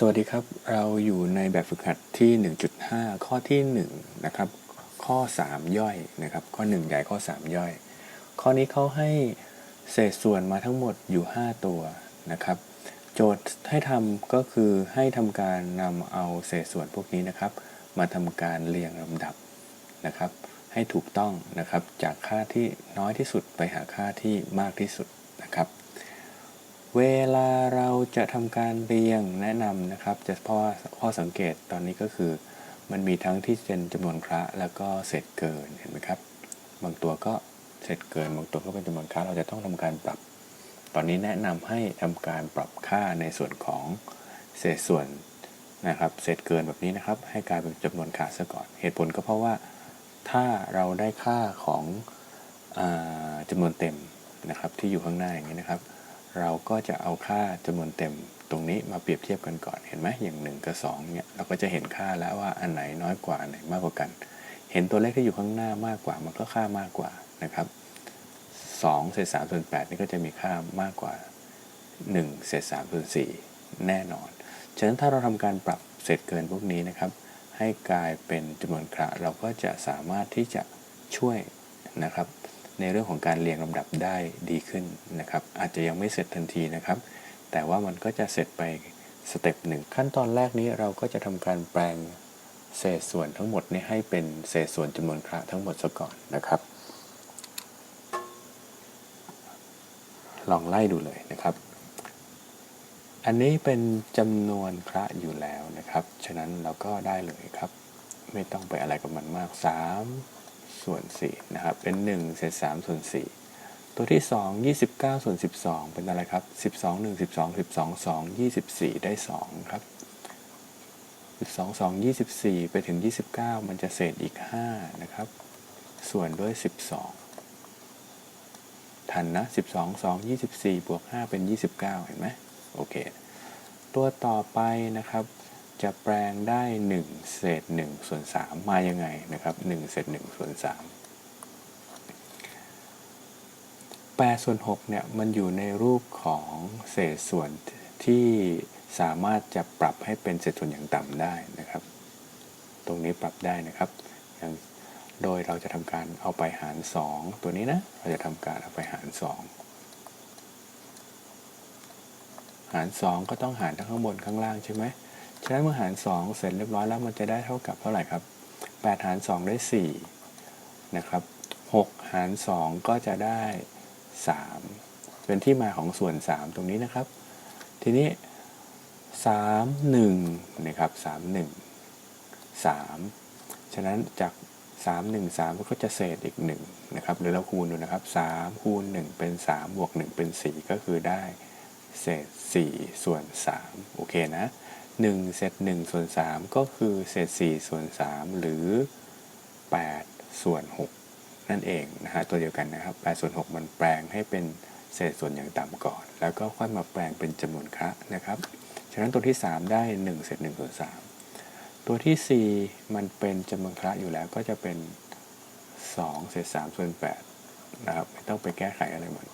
สวัสดีครับ เราอยู่ในแบบฝึกหัดที่ 1.5 ข้อที่1นะครับข้อ 3 ย่อยนะครับ ข้อ 1 ใหญ่ข้อ 3 ย่อย ข้อนี้เขาให้เศษส่วนมาทั้งหมดอยู่ 5 ตัวนะครับ โจทย์ให้ทำก็คือให้ทำการนำเอาเศษส่วนพวกนี้นะครับ มาทำการเรียงลำดับนะครับ ให้ถูกต้องนะครับจากค่าที่น้อยที่สุดไปหาค่าที่มากที่สุด เวลาเราจะทำการเรียงแนะนำนะครับ จะเพราะว่าข้อสังเกตตอนนี้ก็คือ มันมีทั้งที่เป็นจำนวนคระแล้วก็เศษเกินเห็นไหมครับ บางตัวก็เศษเกิน บางตัวก็เป็นจำนวนคระเราจะต้องทำการปรับ ตอนนี้แนะนำให้ทำการปรับค่าในส่วนของเศษส่วนนะครับ เศษเกินแบบนี้นะครับ ให้กลายเป็นจำนวนคระซะก่อน เหตุผลก็เพราะว่าถ้าเราได้ค่าของอจำนวนเต็มนะครับที่อยู่ข้างหน้าอย่างนี้นะครับ เราก็จะเอาค่าจำนวนเต็มตรงนี้มาเปรียบเทียบกันก่อนเห็นไหมอย่าง 1 กับ2เนี่ยเราก็จะเห็นค่าแล้วว่าอันไหนน้อยกว่าอันไหนมากกว่ากัน เห็นตัวเลขที่อยู่ข้างหน้ามากกว่ามันก็ค่ามากกว่านะครับ2เศษ3ส่วน8นี่ก็จะมีค่ามากกว่า1เศษ3ส่วน4แน่นอน ฉะนั้นถ้าเราทำการปรับเศษเกินพวกนี้นะครับ ให้กลายเป็นจำนวนคระเราก็จะสามารถที่จะช่วยนะครับ ในเรื่องของการเรียงลำดับได้ดีขึ้นนะครับ อาจจะยังไม่เสร็จทันทีนะครับ แต่ว่ามันก็จะเสร็จไปสเต็ปหนึ่งขั้นตอนแรกนี้เราก็จะทำการแปลงเศษส่วนทั้งหมดนี้ให้เป็นเศษส่วนจำนวนคระทั้งหมดซะก่อนนะครับ ลองไล่ดูเลยนะครับ อันนี้เป็นจำนวนคระอยู่แล้วนะครับ ฉะนั้นเราก็ได้เลยครับ ไม่ต้องไปอะไรกับมันมาก 3 ส่วน4นะครับเป็น1เศษ3ส่วน4ตัวที่ 2 29ส่วน12 เป็นอะไรครับ 12 1 12 12 2 24 ได้ 2 ครับ 12 2 24 ไปถึง 29 มันจะเศษอีก 5 นะครับ ส่วนด้วย 12 ทันนะ 12 2 24 บวก 5 เป็น 29 เห็นไหมโอเค ตัวต่อไปนะครับ จะแปลงได้ 1 เศษ1ส่วน3มายังไงนะครับ1เศษ1ส่วน3 8ส่วน6เนี่ยมันอยู่ในรูปของเศษส่วนที่สามารถจะปรับให้เป็นเศษส่วนอย่างต่ำได้นะครับ ตรงนี้ปรับได้นะครับอย่างโดยเราจะทำการเอาไปหาร 2 ตัวนี้นะ เราจะทำการเอาไปหาร 2 หาร 2 ก็ต้องหารทั้งข้างบนข้างล่างใช่ไหม ฉะนั้นเมื่อหาร 2 เสร็จเรียบร้อยแล้วมันจะได้เท่ากับเท่าไหร่ครับ 8 หาร 2 ได้ 4 นะครับ 6 หาร 2 ก็จะได้ 3 เป็นที่มาของส่วน 3 ตรงนี้นะครับ ทีนี้ 3 1 นะครับ 3 1 3 ฉะนั้นจาก 3 1 3 ก็จะเศษอีก 1 นะครับหรือเราคูณดูนะครับ 3 คูณ 1 เป็น 3 บวก 1 เป็น 4 ก็คือได้เศษ 4 ส่วน 3 โอเคนะ 1 เศษ1ส่วน3ก็คือเศษ4ส่วน3หรือ 8 ส่วน 6 นั่นเองนะฮะตัวเดียวกันนะครับ8ส่วน 6 มันแปลงให้เป็นเศษส่วนอย่างต่ำก่อน แล้วก็ค่อยมาแปลงเป็นจำนวนคระนะครับ ฉะนั้นตัวที่ 3 ได้ 1 เศษ1ส่วน3ตัวที่ 4 มันเป็นจำนวนคระอยู่แล้วก็จะเป็น 2 เศษ3ส่วน8นะครับไม่ต้องไปแก้ไขอะไรมัน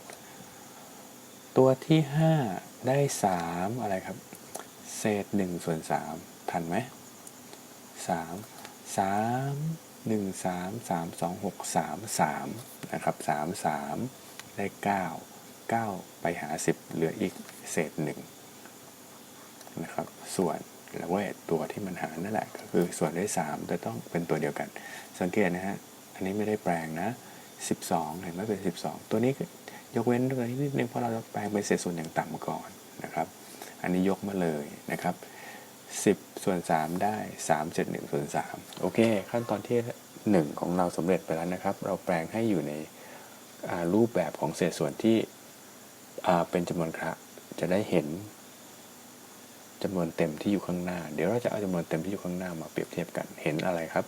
ตัวที่ 5 ได้ 3 อะไรครับ เศษ1ส่วน3ทันไหม3 3 1 3 3 2 6 3 3นะครับ3 3 ได้ 9 9 ไปหา 10 เหลืออีกเศษ1นะครับส่วนแล้วว่าตัวที่มันหารนั่นแหละก็คือส่วนได้3จะต้องเป็นตัวเดียวกัน สังเกตนะฮะ อันนี้ไม่ได้แปลงนะ 12 เห็นไหมเป็น 12 ตัวนี้ยกเว้นตัวนี้นิดนึงเพราะเราแปลงเป็นเศษส่วนอย่างต่ำก่อนนะครับ อันนี้ยกมาเลยนะครับ 10 ส่วน 3 ได้3เศษ1ส่วน 3 โอเค ขั้นตอนที่ 1 ของเราสำเร็จไปแล้วนะครับ เราแปลงให้อยู่ในรูปแบบของเศษส่วนที่เป็นจำนวนคระจะได้เห็นจำนวนเต็มที่อยู่ข้างหน้า เดี๋ยวเราจะเอาจำนวนเต็มที่อยู่ข้างหน้ามาเปรียบเทียบกัน เห็นอะไรครับ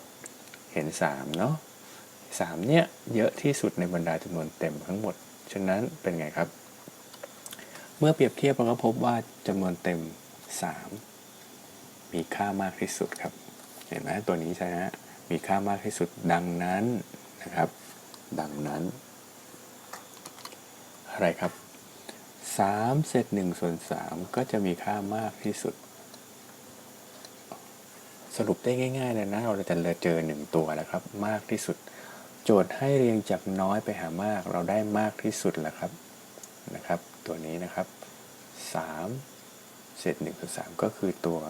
เห็น 3 เนาะ3เนี่ยเยอะที่สุดในบรรดาจำนวนเต็มทั้งหมด ฉะนั้นเป็นไงครับ เมื่อเปรียบเทียบเราก็พบว่าจำนวนเต็ม 3 มีค่ามากที่สุดครับ เห็นไหมตัวนี้ใช่ไหมมีค่ามากที่สุดดังนั้นนะครับ ดังนั้น อะไรครับ3เศษ1ส่วน3ก็จะมีค่ามากที่สุด สรุปได้ง่ายๆเลยนะเราจะเจอหนึ่งตัวแล้วครับ มากที่สุด โจทย์ให้เรียงจากน้อยไปหามากเราได้มากที่สุดแล้วครับนะครับ ตัวนี้นะครับ3เศษ1ส่วน3ก็คือตัว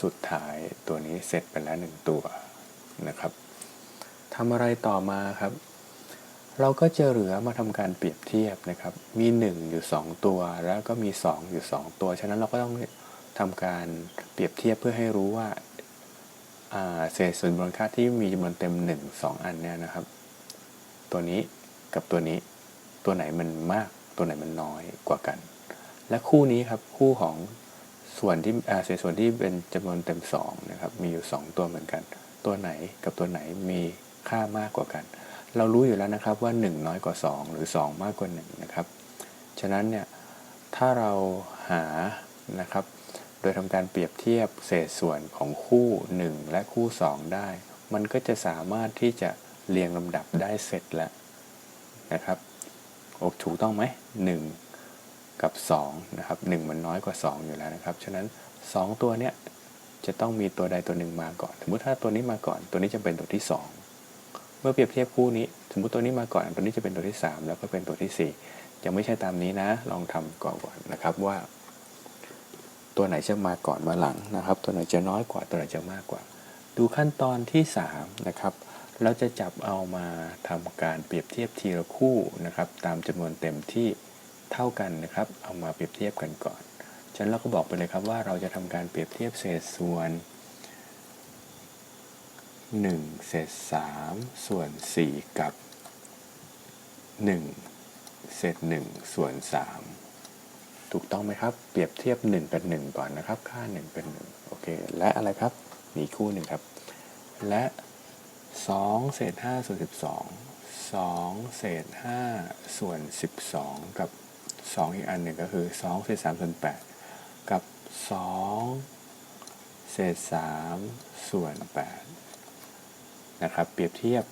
สุดท้ายตัวนี้เสร็จไปแล้วหนึ่งตัวนะครับทำอะไรต่อมาครับ เราก็จะเหลือมาทำการเปรียบเทียบนะครับ มี 1 อยู่ 2 ตัวแล้วก็มี 2 อยู่ 2 ตัว ฉะนั้นเราก็ต้องทำการเปรียบเทียบเพื่อให้รู้ว่าอ่าเศษส่วนมูลค่าที่มีจำนวนเต็ม 1 2 อันเนี่ยนะครับ ตัวนี้กับตัวนี้ตัวไหนมันมาก ตัวไหนมันน้อยกว่ากัน และคู่นี้ครับคู่ของส่วนที่อ่าเศษส่วนที่เป็นจำนวนเต็ม2นะครับมีอยู่ 2 ตัวเหมือนกัน ตัวไหนกับตัวไหนมีค่ามากกว่ากัน เรารู้อยู่แล้วนะครับว่า 1 น้อยกว่า 2 หรือ 2 มากกว่า 1 นะครับ ฉะนั้นเนี่ยถ้าเราหานะครับ โดยทำการเปรียบเทียบเศษส่วนของคู่ 1 และคู่ 2 ได้ มันก็จะสามารถที่จะเรียงลำดับได้เสร็จแล้วนะครับ โอถูกต้องไหม1กับ2นะครับ1มันน้อยกว่า 2 อยู่แล้วนะครับ ฉะนั้น 2 ตัวเนี้ยจะต้องมีตัวใดตัวหนึ่งมาก่อน สมมติถ้าตัวนี้มาก่อน ตัวนี้จะเป็นตัวที่ 2 เมื่อเปรียบเทียบคู่นี้ สมมติตัวนี้มาก่อน ตัวนี้จะเป็นตัวที่ 3 แล้วก็เป็นตัวที่4ยังไม่ใช่ตามนี้นะ ลองทำก่อนก่อนนะครับว่า ตัวไหนจะมาก่อนมาหลังนะครับ ตัวไหนจะน้อยกว่า ตัวไหนจะมากกว่า ดูขั้นตอนที่3นะครับ เราจะจับเอามาทำการเปรียบเทียบทีละคู่นะครับ ตามจำนวนเต็มที่เท่ากันนะครับ เอามาเปรียบเทียบกันก่อนฉะนั้นเราก็บอกไปเลยครับว่าเราจะทำการเปรียบเทียบเศษส่วน 1 เศษ 3 ส่วน 4 กับ 1 เศษ 1 ส่วน 3 ถูกต้องไหมครับ เปรียบเทียบ1กับ1ก่อนนะครับ ค่า 1 เป็น 1 โอเค และอะไรครับ มีคู่หนึ่งครับ และ 2เศษ5ส่วน12 2เศษ5ส่วน12กับ2อีกอันหนึ่งก็คือ2เศษ3ส่วน8กับ2เศษ3ส่วน8นะครับ เปรียบเทียบ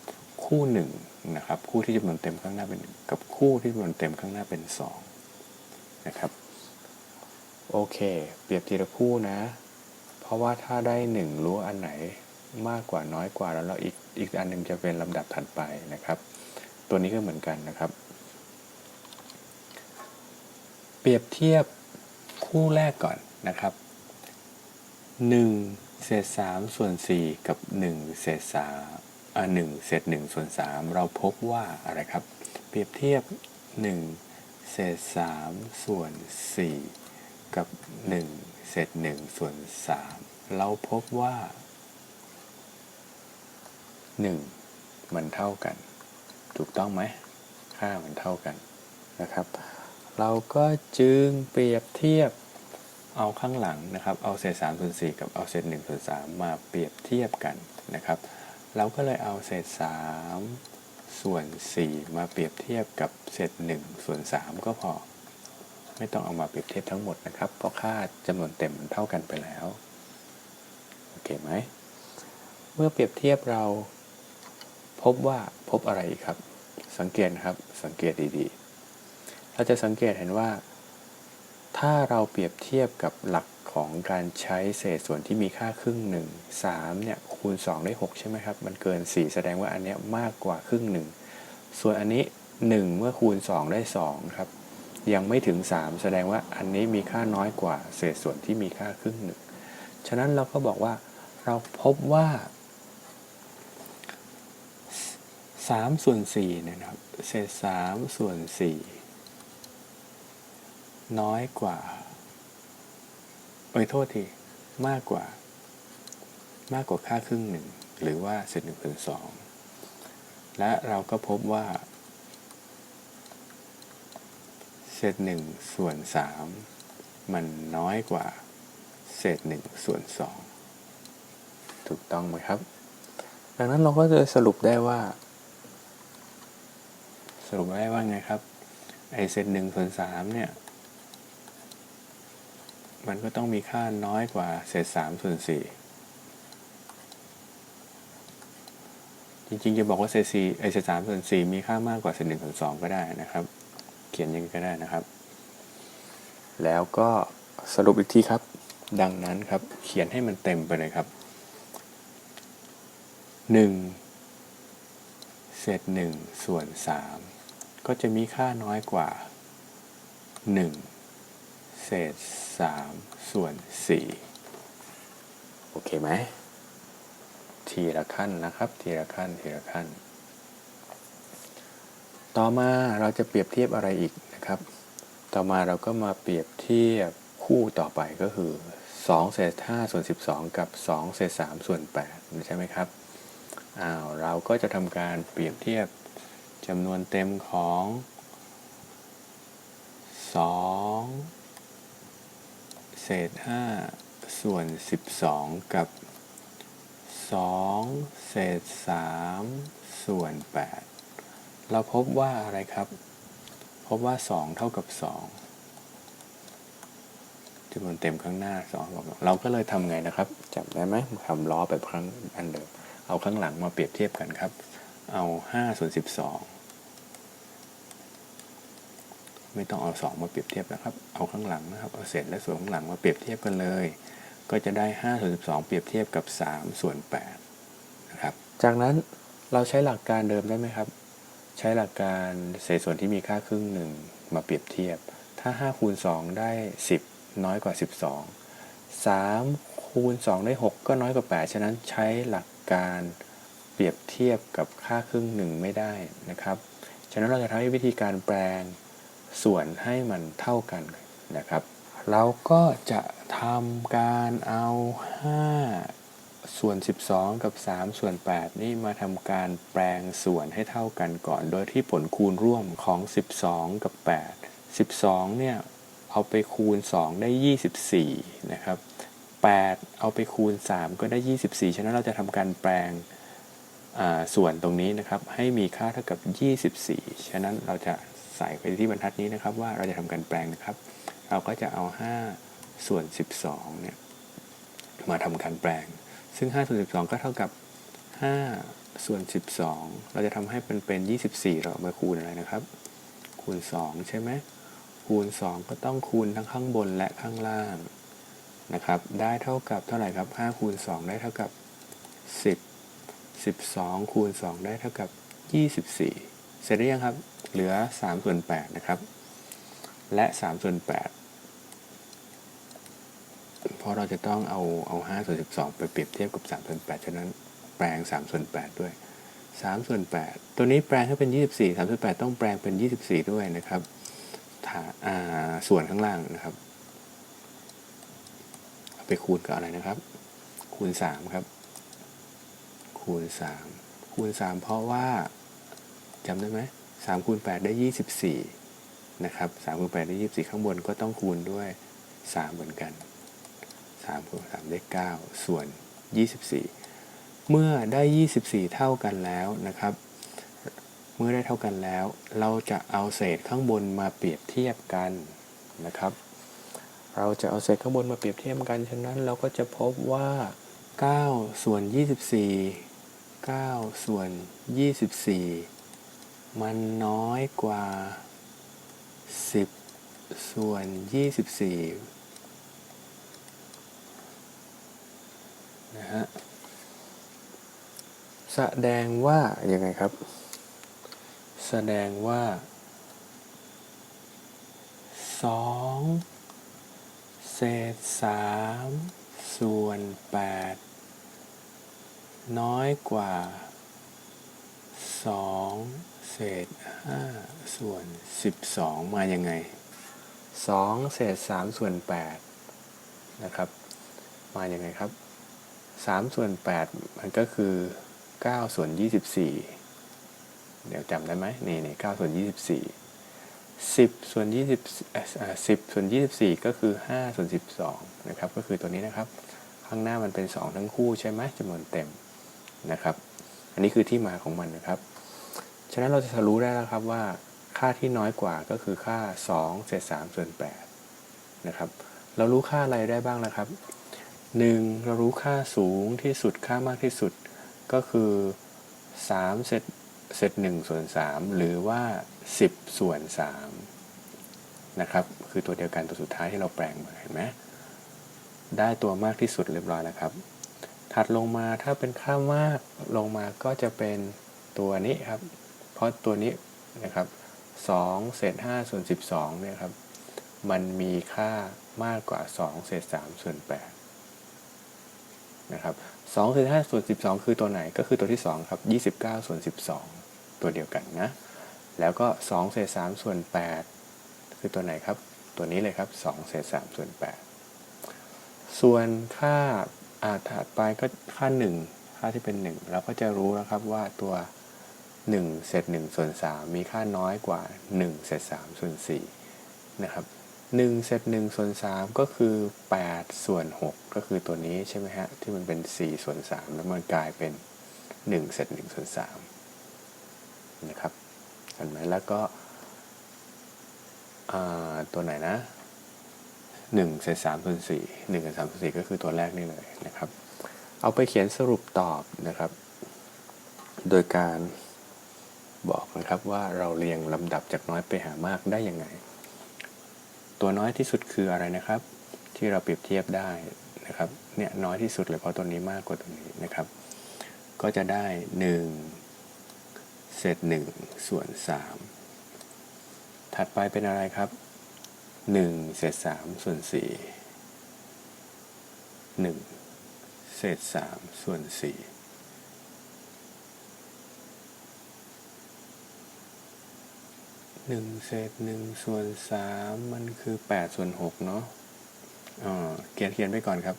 คู่หนึ่งนะครับ คู่ที่จำนวนเต็มข้างหน้าเป็นกับคู่ที่จำนวนเต็มข้างหน้าเป็น2นะครับ โอเค เปรียบทีละคู่นะ เพราะว่าถ้าได้1รู้อันไหนมากกว่าน้อยกว่าแล้วเราอีก อีกอันหนึ่งจะเป็นลำดับถัดไปนะครับ ตัวนี้ก็เหมือนกันนะครับ เปรียบเทียบคู่แรกก่อนนะครับ1เศษ3ส่วน4กับ1เศษ3อ่า1เศษ1ส่วน3เราพบว่าอะไรครับ เปรียบเทียบ 1 เศษ3ส่วน 4 กับ 1 เศษ1ส่วน 3 เราพบว่า 1 มันเท่ากัน ถูกต้องไหมค่ามันเท่ากันนะครับ เราก็จึงเปรียบเทียบเอาข้างหลังนะครับ เอาเศษ3ส่วน4กับเอาเศษ1ส่วน3มาเปรียบเทียบกันนะครับ เราก็เลยเอาเศษ3ส่วน4มาเปรียบเทียบกับเศษ1ส่วน3ก็พอ ไม่ต้องเอามาเปรียบเทียบทั้งหมดนะครับ เพราะค่าจำนวนเต็มมันเท่ากันไปแล้ว โอเคไหม เมื่อเปรียบเทียบเรา พบว่าพบอะไรครับ สังเกตครับ สังเกตดีๆ เราจะสังเกตเห็นว่า ถ้าเราเปรียบเทียบกับหลักของการใช้เศษส่วนที่มีค่าครึ่งหนึ่ง3เนี่ยคูณ 2 ได้ 6 ใช่ไหมครับ มันเกิน 4 แสดงว่าอันเนี้ยมากกว่าครึ่งหนึ่งส่วนอันนี้ 1 เมื่อคูณ 2 ได้ 2 ครับ ยังไม่ถึง 3 แสดงว่าอันนี้มีค่าน้อยกว่าเศษส่วนที่มีค่าครึ่งหนึ่งฉะนั้นเราก็บอกว่าเราพบว่า 3ส่วน4เนี่ยนะครับ เศษ3ส่วน4น้อยกว่า เอ้ยโทษที มากกว่า มากกว่าค่าครึ่งหนึ่ง หรือว่าเศษหนึ่งส่วนสองและเราก็พบว่า เศษหนึ่งส่วนสามมันน้อยกว่า เศษหนึ่งส่วนสองถูกต้องไหมครับ ดังนั้นเราก็จะสรุปได้ว่า สรุปได้ว่าไงครับไอเศษหนึ่งส่วนสามเนี่ยมันก็ต้องมีค่าน้อยกว่าเศษสามส่วนสี่จริงๆจะบอกว่าเศษสี่ไอเศษสามส่วนสี่มีค่ามากกว่าเศษหนึ่งส่วนสองก็ได้นะครับ เขียนยังไงก็ได้นะครับ แล้วก็สรุปอีกทีครับ ดังนั้นครับเขียนให้มันเต็มไปเลยครับ1เศษ1ส่วน3 ก็จะมีค่าน้อยกว่า 1 เศษ 3 ส่วน 4 โอเคไหม ทีละขั้นนะครับ ทีละขั้น ทีละขั้น ต่อมาเราจะเปรียบเทียบอะไรอีกนะครับ ต่อมาเราก็มาเปรียบเทียบคู่ต่อไปก็คือ2เศษ5ส่วน 12 กับ2เศษ3ส่วน8ใช่ไหมครับ อ้าว เราก็จะทำการเปรียบเทียบ จำนวนเต็มของ 2 เศษ 5 ส่วน 12 กับ 2 เศษ 3 ส่วน 8 เราพบว่าอะไรครับ พบว่า 2 เท่ากับ 2จำนวนเต็มข้างหน้า2กับเราก็เลยทำไงนะครับจำได้ไหมทำล้อแบบครั้งอันเดิมเอาข้างหลังมาเปรียบเทียบกันครับ เอา5ส่วน12 ไม่ต้องเอา 2 มาเปรียบเทียบนะครับ เอาข้างหลังนะครับ เอาเศษและส่วนข้างหลังมาเปรียบเทียบกันเลย ก็จะได้5ส่วน12 เปรียบเทียบกับ3ส่วน8นะครับ จากนั้นเราใช้หลักการเดิมได้ไหมครับ ใช้หลักการเศษส่วนที่มีค่าครึ่งหนึ่งมาเปรียบเทียบ ถ้า5คูณ2ได้ 10 น้อยกว่า 12 3คูณ2ได้ 6 ก็น้อยกว่า 8 ฉะนั้นใช้หลักการ เปรียบเทียบกับค่าครึ่งหนึ่งไม่ได้นะครับ ฉะนั้นเราจะทำให้วิธีการแปลงส่วนให้มันเท่ากันนะครับ เราก็จะทำการเอา 5 ส่วน 12 กับ 3 ส่วน 8 นี่มาทำการแปลงส่วนให้เท่ากันก่อน โดยที่ผลคูณร่วมของ 12 กับ 8 12 เนี่ย เอาไปคูณ 2 ได้ 24 นะครับ 8 เอาไปคูณ 3 ก็ได้ 24 ฉะนั้นเราจะทำการแปลง ส่วนตรงนี้นะครับให้มีค่าเท่ากับ 24 ฉะนั้นเราจะใส่ไปที่บรรทัดนี้นะครับ ว่าเราจะทำการแปลงนะครับ เราก็จะเอา 5 ส่วน 12 เนี่ยมาทำการแปลง ซึ่ง 5 ส่วน 12 ก็เท่ากับ 5 ส่วน 12 เราจะทำให้เป็นเป็น 24 เราเอามาคูณอะไรนะครับ คูณ 2 ใช่ไหมคูณ 2 ก็ต้องคูณทั้งข้างบนและข้างล่างนะครับ ได้เท่ากับเท่าไหร่ครับ 5 คูณ 2 ได้เท่ากับ 10 12 คูณ 2 ได้เท่ากับ 24 เสร็จหรือยังครับ เหลือ3ส่วน8นะครับ และ3ส่วน8เพราะเราจะต้องเอาเอา5ส่วน12 ไปเปรียบเทียบกับ3ส่วน8ฉะนั้นแปลง3ส่วน8ด้วย3ส่วน8ตัวนี้แปลงให้เป็น 24 3ส่วน8ต้องแปลงเป็น 24 ด้วยนะครับส่วนข้างล่างนะครับ เอาไปคูณกับอะไรนะครับ คูณ 3 ครับ คูณ 3 คูณ 3 เพราะว่าจำได้ไหม3คูณ 8 ได้ 24 นะครับ3คูณ 8 ได้ 24 ข้างบนก็ต้องคูณด้วย 3 เหมือนกัน3คูณ3ได้ 9 ส่วน 24 เมื่อได้ 24 เท่ากันแล้วนะครับ เมื่อได้เท่ากันแล้ว เราจะเอาเศษข้างบนมาเปรียบเทียบกันนะครับ เราจะเอาเศษข้างบนมาเปรียบเทียบกัน ฉะนั้นเราก็จะพบว่า 9 ส่วน 24 9 ส่วน 24 มันน้อยกว่า 10 ส่วน 24 นะฮะ แสดงว่า ยังไงครับ แสดงว่า 2 เศษ 3 ส่วน 8 น้อยกว่า 2 เศษ 5 ส่วน 12 มายังไง 2 เศษ 3 ส่วน 8 นะครับ มายังไงครับ 3 ส่วน 8 มันก็คือ 9 ส่วน 24 เดี๋ยวจำได้ไหมนี่นี่9ส่วน 24 10ส่วน20เอ่อ10ส่วน 24 ก็คือ 5 ส่วน 12 นะครับ ก็คือตัวนี้นะครับ ข้างหน้ามันเป็น 2 ทั้งคู่ใช่ไหมจำนวนเต็ม นะครับ อันนี้คือที่มาของมันนะครับ ฉะนั้นเราจะรู้ได้แล้วครับว่า ค่าที่น้อยกว่าก็คือค่า2เศษ3ส่วน8นะครับ เรารู้ค่าอะไรได้บ้างนะครับ 1. เรารู้ค่าสูงที่สุดค่ามากที่สุด ก็คือ3เศษเศษ1ส่วน3หรือว่า 10 ส่วน3นะครับ คือตัวเดียวกันตัวสุดท้ายที่เราแปลงมาเห็นไหมได้ตัวมากที่สุดเรียบร้อยแล้วครับ ถัดลงมาถ้าเป็นค่ามากลงมาก็จะเป็นตัวนี้ครับ เพราะตัวนี้นะครับ2เศษ5ส่วน12เนี่ยครับ มันมีค่ามากกว่า 2 เศษ3ส่วน8นะครับ2เศษ5ส่วน12 คือตัวไหนก็คือตัวที่ 2 ครับ 29ส่วน12 ตัวเดียวกันนะ แล้วก็ 2 เศษ3ส่วน 8 คือตัวไหนครับ ตัวนี้เลยครับ 2 เศษ3ส่วน 8 ส่วนค่าอา ถัดไปก็ค่า 1 ค่าที่เป็น 1 เราก็จะรู้นะครับว่าตัว 1 เศษ1ส่วน3มีค่าน้อยกว่า 1 เศษ3ส่วน4นะครับ1เศษ1ส่วน3ก็คือ 8 ส่วน 6 ก็คือตัวนี้ใช่ไหมฮะ ที่มันเป็น 4 ส่วน 3 แล้วมันกลายเป็น 1เศษ1ส่วน3นะครับเห็นไหมแล้วก็ตัวไหนนะ 1เศษ3ส่วน4 1กับ3ส่วน4ก็คือตัวแรกนี่เลยนะครับ เอาไปเขียนสรุปตอบนะครับ โดยการบอกนะครับว่าเราเรียงลำดับจากน้อยไปหามากได้ยังไง ตัวน้อยที่สุดคืออะไรนะครับ ที่เราเปรียบเทียบได้นะครับเนี่ยน้อยที่สุดเลยเพราะตัวนี้มากกว่าตัวนี้นะครับ ก็จะได้ 1 เศษ1ส่วน 3 ถัดไปเป็นอะไรครับ 1เศษ3ส่วน4 1เศษ3ส่วน4หนึ่งเศษหนึ่งส่วนสามมันคือแปดส่วนหกเนาะอ่เขียนเขียนไปก่อนครับ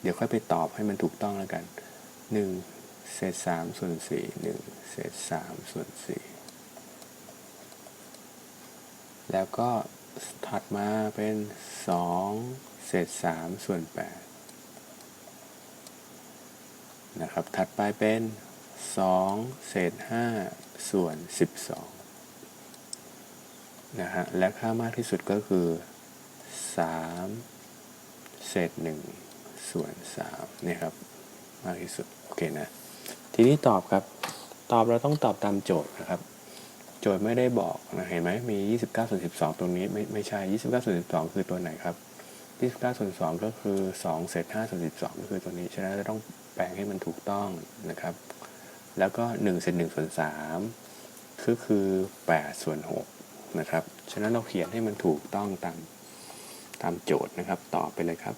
เดี๋ยวค่อยไปตอบให้มันถูกต้องแล้วกันหนึ่งเศษสามส่วนสี่หนึ่งเศษสามส่วนสี่แล้วก็ ถัดมาเป็นสองเศษสามส่วนแปดนะครับ ถัดไปเป็นสองเศษห้าส่วนสิบสองนะฮะ และค่ามากที่สุดก็คือ 3 เศษ 1 ส่วน3เนี่ยครับ มากที่สุด โอเคนะ ทีนี้ตอบครับ ตอบเราต้องตอบตามโจทย์นะครับ จทย์ไม่ได้บอกนะเห็นไหมมี 29ส่วน12 ตรงนี้ไม่ไม่ใช่ 29ส่วน12 คือตัวไหนครับ 29ส่วน2 ก็คือ 2 เศษ5ส่วน12 ก็คือตัวนี้ ฉะนั้นจะต้องแปลงให้มันถูกต้องนะครับ แล้วก็ 1 เศษ1ส่วน3ก็คือ8ส่วน6นะครับ ฉะนั้นเราเขียนให้มันถูกต้องตามตามโจทย์นะครับตอบไปเลยครับ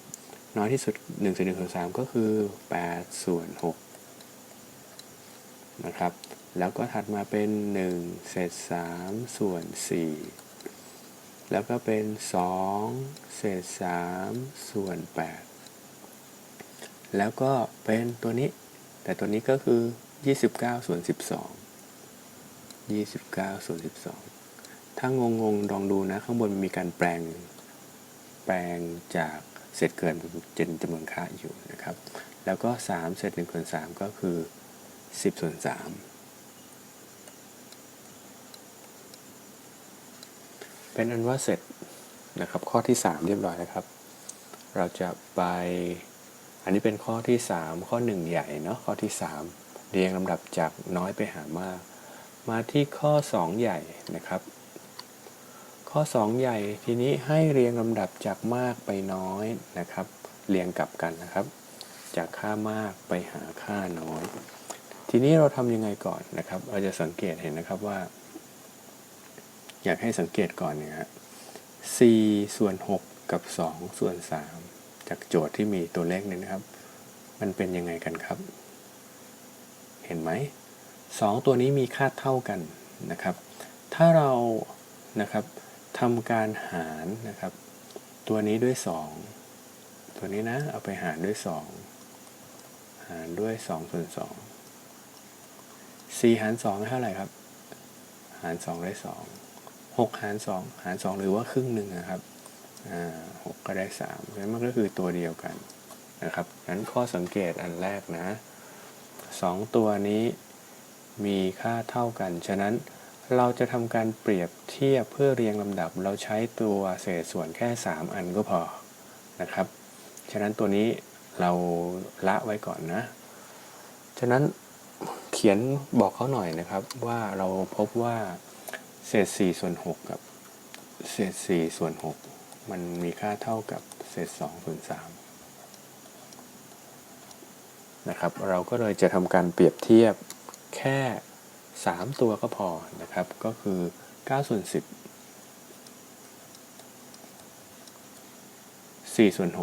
น้อยที่สุด1ส่วน1ส่วน3ก็คือ8ส่วน6นะครับ แล้วก็ถัดมาเป็น 1 เศษ 3 ส่วน 4 แล้วก็เป็น 2 เศษ 3 ส่วน 8 แล้วก็เป็นตัวนี้ แต่ตัวนี้ก็คือ 29 ส่วน 12 29 ส่วน 12 ถ้างงงลองดูนะ ข้างบนมีการแปลง แปลงจากเศษเกินเป็นจำนวนค่าอยู่นะครับ แล้วก็ 3 เศษ1ส่วน3ก็คือ 10 ส่วน 3 เป็นอันว่าเสร็จนะครับข้อที่ 3 เรียบร้อยแล้วครับ เราจะไปอันนี้เป็นข้อที่ 3 ข้อ 1 ใหญ่เนาะข้อที่ 3 เรียงลำดับจากน้อยไปหามาก มาที่ข้อ 2 ใหญ่นะครับ ข้อ 2 ใหญ่ทีนี้ให้เรียงลำดับจากมากไปน้อยนะครับ เรียงกลับกันนะครับ จากค่ามากไปหาค่าน้อย ทีนี้เราทำยังไงก่อนนะครับ เราจะสังเกตเห็นนะครับว่า อยากให้สังเกตก่อนเนี่ยฮะ4ส่วน 6 กับ 2 ส่วน 3 จากโจทย์ที่มีตัวเลขเนี้นะครับ มันเป็นยังไงกันครับ เห็นไหม 2 ตัวนี้มีค่าเท่ากันนะครับ ถ้าเรานะครับทำการหารนะครับ ตัวนี้ด้วย 2 ตัวนี้นะ เอาไปหารด้วย 2 หารด้วย 2 ส่วน 2 4 หาร 2 เท่าไหร่ครับ หาร 2 ได้ 2 6 หาร 2 หาร 2 หรือว่าครึ่งหนึ่งนะครับอ่า6ก็ได้3าะฉะนั้นมันก็คือตัวเดียวกันนะครับนั้นข้อสังเกตอันแรกนะ 2 ตัวนี้มีค่าเท่ากัน ฉะนั้นเราจะทำการเปรียบเทียบเพื่อเรียงลำดับ เราใช้ตัวเศษส่วนแค่ 3 อันก็พอนะครับ ฉะนั้นตัวนี้เราละไว้ก่อนนะ ฉะนั้นเขียนบอกเขาหน่อยนะครับว่าเราพบว่า เศษ4ส่วน6กับเศษ4ส่วน6มันมีค่าเท่ากับเศษ2ส่วน3นะครับ เราก็เลยจะทำการเปรียบเทียบแค่ 3 ตัวก็พอนะครับ ก็คือ9ส่วน10 4ส่วน6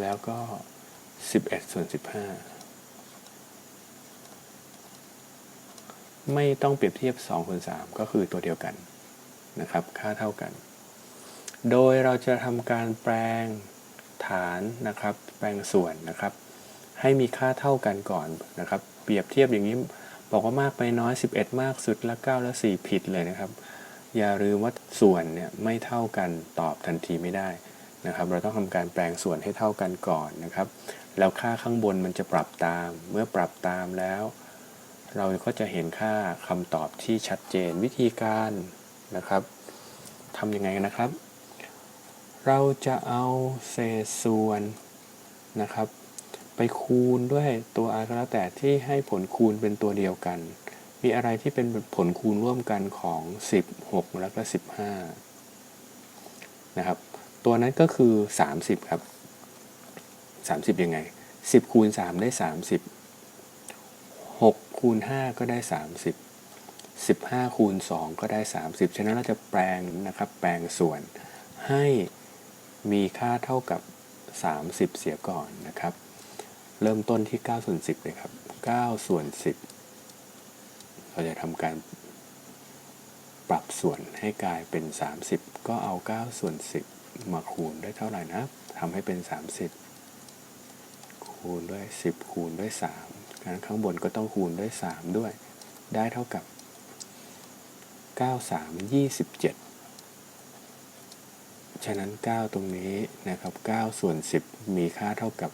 แล้วก็ 11ส่วน15 ไม่ต้องเปรียบเทียบ2คูณ3ก็คือตัวเดียวกันนะครับ ค่าเท่ากัน โดยเราจะทำการแปลงฐานนะครับ แปลงส่วนนะครับ ให้มีค่าเท่ากันก่อนนะครับ เปรียบเทียบอย่างนี้บอกว่ามากไปน้อย 11 มากสุดละ9และ4ผิดเลยนะครับ อย่าลืมว่าส่วนเนี่ยไม่เท่ากันตอบทันทีไม่ได้นะครับ เราต้องทำการแปลงส่วนให้เท่ากันก่อนนะครับ แล้วค่าข้างบนมันจะปรับตาม เมื่อปรับตามแล้ว เราก็จะเห็นค่าคำตอบที่ชัดเจนวิธีการนะครับทำยังไงนะครับ เราจะเอาเศษส่วนนะครับ ไปคูณด้วยตัว r ก็แล้วแต่ที่ให้ผลคูณเป็นตัวเดียวกัน มีอะไรที่เป็นผลคูณร่วมกันของ 16 แล้วก็ 15 นะครับ ตัวนั้นก็คือ 30 ครับ 30 ยังไง 10 คูณ 3 ได้ 30 คูณ 5 ก็ได้ 30 15 คูณ 2 ก็ได้ 30 ฉะนั้นเราจะแปลงนะครับแปลงส่วนให้มีค่าเท่ากับ 30 เสียก่อนนะครับ เริ่มต้นที่9ส่วน10เลยครับ9ส่วน10 เราจะทำการปรับส่วนให้กลายเป็น 30 ก็เอา 9 ส่วน 10 มาคูณได้เท่าไหร่นะทำให้เป็น 30 คูณด้วย 10 คูณด้วย 3 งั้นข้างบนก็ต้องคูณด้วย 3 ด้วย ได้เท่ากับ 9 3 27ฉะนั้น 9 ตรงนี้นะครับ9ส่วน 10 มีค่าเท่ากับ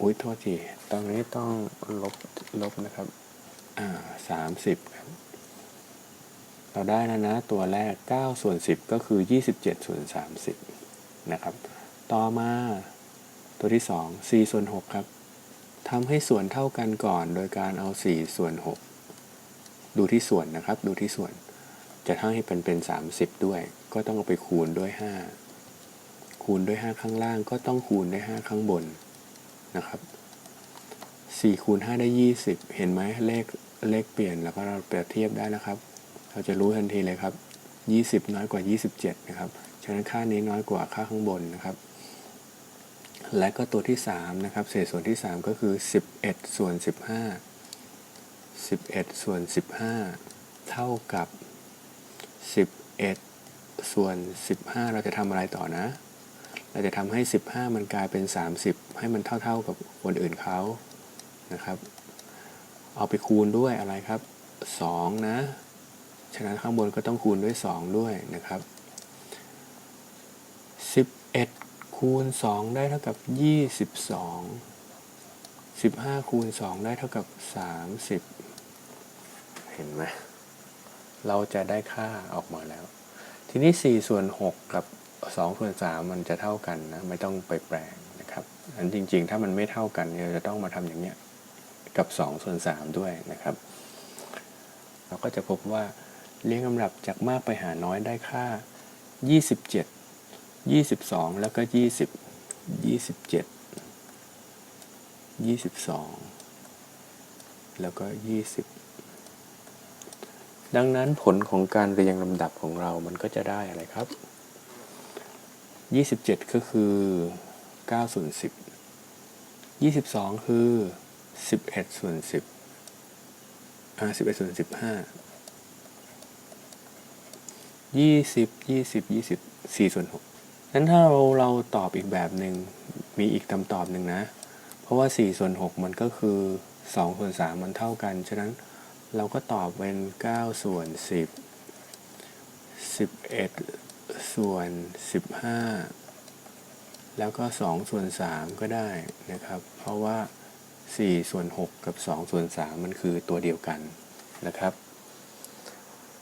อุ้ยโทษทีตรงนี้ต้องลบลบนะครับ อ่า30ครับ เราได้นะนะ ตัวแรก 9 ส่วน 10 ก็คือ 27 ส่วน 30 นะครับ ต่อมาตัวที่ 2 4 ส่วน 6 ครับ ทำให้ส่วนเท่ากันก่อน โดยการเอา 4 ส่วน 6 ดูที่ส่วนนะครับ ดูที่ส่วน จะเท่าให้เป็นเป็น 30 ด้วย ก็ต้องเอาไปคูณด้วย 5 คูณด้วย 5 ข้างล่าง ก็ต้องคูณด้วย 5 ข้างบนนะครับ4คูณ5ได้ 20 เห็นไหมเลขเลขเปลี่ยนแล้วก็เราเปรียบเทียบได้นะครับ เราจะรู้ทันทีเลยครับ 20 น้อยกว่า 27 นะครับ ฉะนั้นค่านี้น้อยกว่าค่าข้างบนนะครับ และก็ตัวที่3นะครับเศษส่วนที่ 3 ก็คือ 11 ส่วน 15 11 ส่วน 15 เท่ากับ 11 ส่วน 15 เราจะทำอะไรต่อนะ เราจะทำให้ 15 มันกลายเป็น 30 ให้มันเท่า ๆกับคนอื่นเขานะครับ เอาไปคูณด้วยอะไรครับ 2 นะ ฉะนั้นข้างบนก็ต้องคูณด้วย 2 ด้วยนะครับ 11 คูณ 2 ได้เท่ากับ 22 15 คูณ 2 ได้เท่ากับ 30 เห็นไหมเราจะได้ค่าออกมาแล้ว ทีนี้ 4 ส่วน 6 กับ 2 ส่วน 3 มันจะเท่ากันนะ ไม่ต้องไปแปลงนะครับ อันจริง ๆ ถ้ามันไม่เท่ากันเราจะต้องมาทำอย่างเนี้ยกับ 2 ส่วน 3 ด้วยนะครับ เราก็จะพบว่าเรียงลำดับจากมากไปหาน้อยได้ค่า 27 22 แล้วก็ 20 27 22 แล้วก็ 20 ดังนั้นผลของการเรียงลำดับของเรามันก็จะได้อะไรครับ 27 ก็คือ 9 ส่วน 10 22 คือ 11 ส่วน 10อ่า11 ส่วน 15 20 20 20 4ส่วน6 นั้นถ้าเราเราตอบอีกแบบหนึ่งมีอีกคำตอบหนึ่งนะ เพราะว่า4ส่วน6มันก็คือ2ส่วน3มันเท่ากัน ฉะนั้นเราก็ตอบเป็น9ส่วน10 11 ส่วน 15 แล้วก็ 2 ส่วน 3 ก็ได้นะครับ เพราะว่า 4 ส่วน 6 กับ 2 ส่วน 3 มันคือตัวเดียวกันนะครับ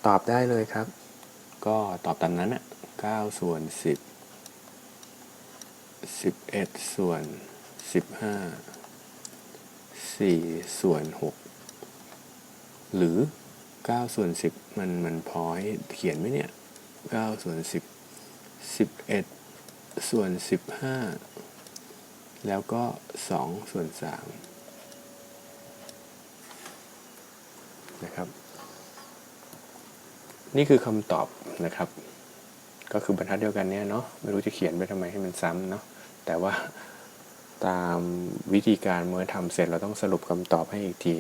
ตอบได้เลยครับ ก็ตอบตามนั้นอะ9ส่วน 10 11ส่วน15 4ส่วน6หรือ9ส่วน10มันมันพอให้เขียนไหมเนี่ย9ส่วน10 11ส่วน15แล้วก็สองส่วนสามนะครับ นี่คือคำตอบนะครับ ก็คือบรรทัดเดียวกันเนี่ยเนาะไม่รู้จะเขียนไปทำไมให้มันซ้ำเนาะ แต่ว่าตามวิธีการเมื่อทำเสร็จเราต้องสรุปคำตอบให้อีกที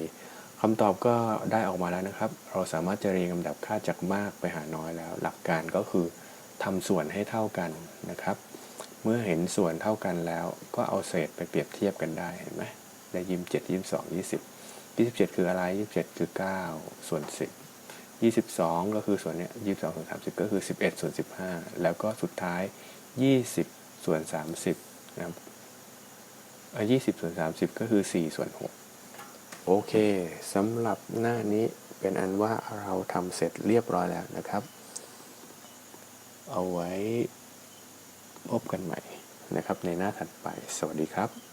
คำตอบก็ได้ออกมาแล้วนะครับ เราสามารถจะเรียงลำดับค่าจากมากไปหาน้อยแล้ว หลักการก็คือทำส่วนให้เท่ากันนะครับ เมื่อเห็นส่วนเท่ากันแล้ว ก็เอาเศษไปเปรียบเทียบกันได้เห็นไหมได้ยิมเจ็ดยิมสองยี่สิบยี่สิบเจ็ดคืออะไรยี่สิบเจ็ดคือเก้าส่วนสิบยี่สิบสองก็คือส่วนเนี้ยยี่สิบสองส่วนสามสิบก็คือสิบเอ็ดส่วนสิบห้าแล้วก็สุดท้ายยี่สิบส่วนสามสิบ นะครับยี่สิบส่วนสามสิบก็คือสี่ส่วนหกโอเคสำหรับหน้านี้เป็นอันว่าเราทำเสร็จเรียบร้อยแล้วนะครับ เอาไว้พบกันใหม่นะครับในหน้าถัดไป สวัสดีครับ